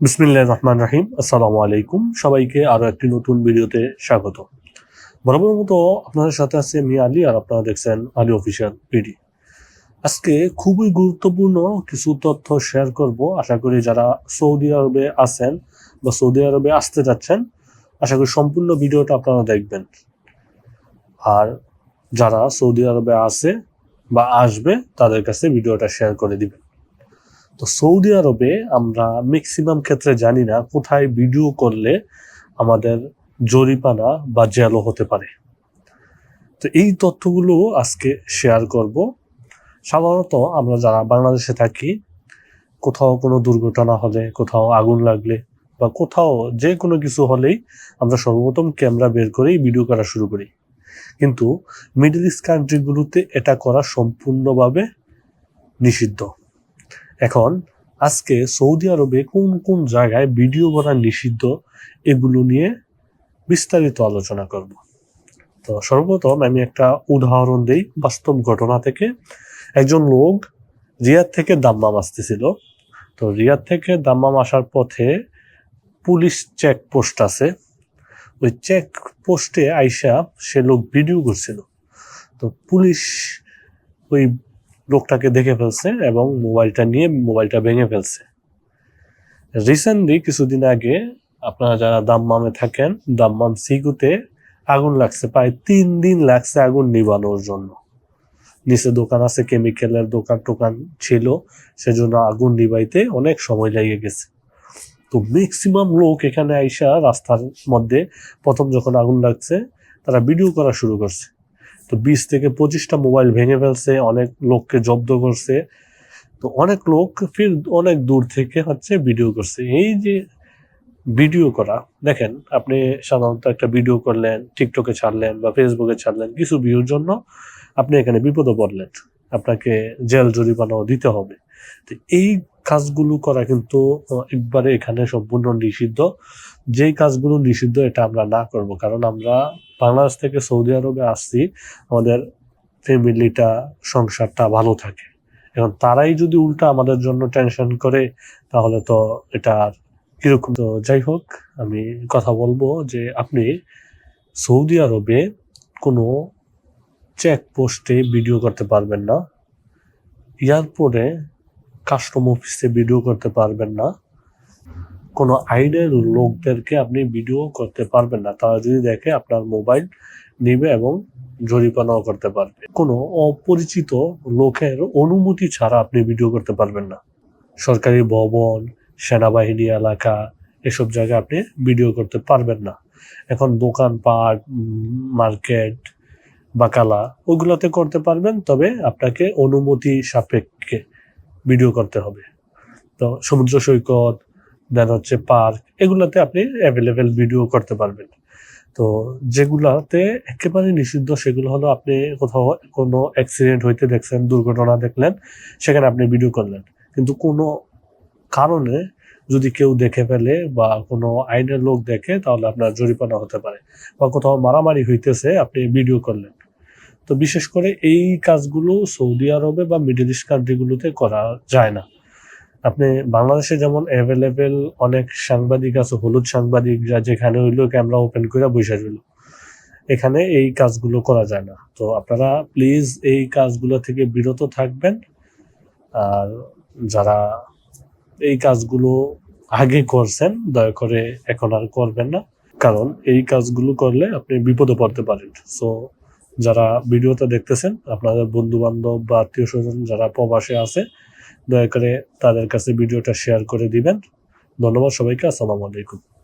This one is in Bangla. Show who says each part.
Speaker 1: বিসমিল্লাহ রহমান রাহিম। আসসালামু আলাইকুম সবাইকে আরও একটি নতুন ভিডিওতে স্বাগত। বরাবর মতো আপনাদের সাথে আছে মি আলী আর আপনারা দেখছেন আলী অফিসিয়াল পিডি। আজকে খুবই গুরুত্বপূর্ণ কিছু তথ্য শেয়ার করব। আশা করি যারা সৌদি আরবে আছেন বা সৌদি আরবে আসতে যাচ্ছেন, আশা করি সম্পূর্ণ ভিডিওটা আপনারা দেখবেন। আর যারা সৌদি আরবে আছে বা আসবে, তাদের কাছে ভিডিওটা শেয়ার করে দিবেন। তো সৌদি আরবে আমরা ম্যাক্সিমাম ক্ষেত্রে জানি না কোথায় ভিডিও করলে আমাদের জরিপানা বা জেলও হতে পারে। তো এই তথ্যগুলো আজকে শেয়ার করব। সাধারণত আমরা যারা বাংলাদেশে থাকি, কোথাও কোনো দুর্ঘটনা হলে, কোথাও আগুন লাগলে বা কোথাও যে কোনো কিছু হলেই আমরা সর্বপ্রথম ক্যামেরা বের করেই ভিডিও করা শুরু করি। কিন্তু মিডল ইস্ট কান্ট্রিগুলোতে এটা করা সম্পূর্ণভাবে নিষিদ্ধ। এখন আজকে সৌদি আরবে কোন কোন জায়গায় ভিডিও করা নিষিদ্ধ এগুলো নিয়ে বিস্তারিত আলোচনা করব। তো সর্বপ্রথম আমি একটা উদাহরণ দিই বাস্তব ঘটনা থেকে। একজন লোক রিয়াদ থেকে দাম্মাম আসতেছিল। তো রিয়াদ থেকে দাম্মাম আসার পথে পুলিশ চেক পোস্ট আছে। ওই চেক পোস্টে আইসা সে লোক ভিডিও করছিল। তো পুলিশ ওই লোকটাকে দেখে ফেলছে এবং মোবাইলটা নিয়ে মোবাইলটা ভেঙে ফেলছে। রিসেন্টলি কিছুদিন আগে আপনারা যারা দাম্মামে থাকেন, দাম্মাম সিগুতে আগুন লাগছে, প্রায় তিন দিন লাগছে আগুন নিবানোর জন্য। নিচে দোকান আছে, কেমিক্যালের দোকান টোকান ছিল, সেজন্য আগুন নিবাইতে অনেক সময় লেগে গেছে। তো ম্যাক্সিমাম লোক এখানে আইসা রাস্তার মধ্যে প্রথম যখন আগুন লাগছে, তারা ভিডিও করা শুরু করছে। তো বিশ থেকে পঁচিশটা মোবাইল ভেঙে ফেলছে, অনেক লোককে জব্দ করছে। তো অনেক লোক ফির অনেক দূর থেকে হচ্ছে ভিডিও করছে। এই যে ভিডিও করা, দেখেন আপনি সাধারণত একটা ভিডিও করলেন, টিকটকে ছাড়লেন বা ফেসবুকে ছাড়লেন, কিছু ভিউর জন্য আপনি এখানে বিপদে পড়লেন। আপনাকে জেল জরিমানাও দিতে হবে। তো এই কাজগুলো করা কিন্তু একবারে এখানে সম্পূর্ণ নিষিদ্ধ। যেই কাজগুলো নিষিদ্ধ, এটা আমরা না করব। কারণ আমরা বাংলাদেশ থেকে সৌদি আরবে আসছি, আমাদের ফ্যামিলিটা, সংসারটা ভালো থাকে। এখন তারাই যদি উল্টা আমাদের জন্য টেনশন করে, তাহলে তো এটা কীরকম? তো যাই হোক, আমি কথা বলব যে আপনি সৌদি আরবে কোনো চেক পোস্টে ভিডিও করতে পারবেন না। এয়ারপোর্টে কাস্টম অফিসে ভিডিও করতে পারবেন না। কোনো আইডের লোকদেরকে আপনি ভিডিও করতে পারবেন না। তারা যদি দেখে, আপনার মোবাইল নেবে এবং জরিমানাও করতে পারবে। কোনো অপরিচিত লোকের অনুমতি ছাড়া আপনি ভিডিও করতে পারবেন না। সরকারি ভবন, সেনাবাহিনী এলাকা, এসব জায়গায় আপনি ভিডিও করতে পারবেন না। এখন দোকানপাট, মার্কেট বাকালা ওগুলোতে করতে পারবেন, তবে আপনাকে অনুমতি সাপেক্ষে ভিডিও করতে হবে। তো সমুদ্র সৈকত দেন হচ্ছে পার্ক এগুলোতে আপনি অ্যাভেলেবেল ভিডিও করতে পারবেন। তো যেগুলাতে একেবারে নিষিদ্ধ, সেগুলো হলো আপনি কোথাও কোনো অ্যাক্সিডেন্ট হইতে দেখছেন, দুর্ঘটনা দেখলেন, সেখানে আপনি ভিডিও করলেন। কিন্তু কোনো কারণে যদি কেউ দেখে ফেলে বা কোনো আইনের লোক দেখে, তাহলে আপনার জরিমানা হতে পারে। বা কোথাও মারামারি হইতেছে, আপনি ভিডিও করলেন। তো বিশেষ করে এই কাজগুলো সৌদি আরবে বা মিডল ইস্ট কান্ট্রিগুলোতে করা যায় না। আপনি বাংলাদেশে যেমন অ্যাভেলেবেল অনেক সাংবাদিক আছে, হলুদ সাংবাদিক যা যেখানে হইল ক্যামেরা ওপেন করে বসে রইল। এখানে এই কাজগুলো করা যায় না। তো আপনারা প্লিজ এই কাজগুলো থেকে বিরত থাকবেন। আর যারা এই কাজগুলো আগে করছেন, দয়া করে এখন আর করবেন না। কারণ এই কাজগুলো করলে আপনি বিপদে পড়তে পারেন। সো যারা ভিডিওটা দেখতেছেন, আপনাদের বন্ধু বান্ধব বা আত্মীয় স্বজন যারা প্রবাসে আছে, দয়া করে তাদের কাছে ভিডিওটা শেয়ার করে দিবেন। ধন্যবাদ সবাইকে, আসসালামু আলাইকুম।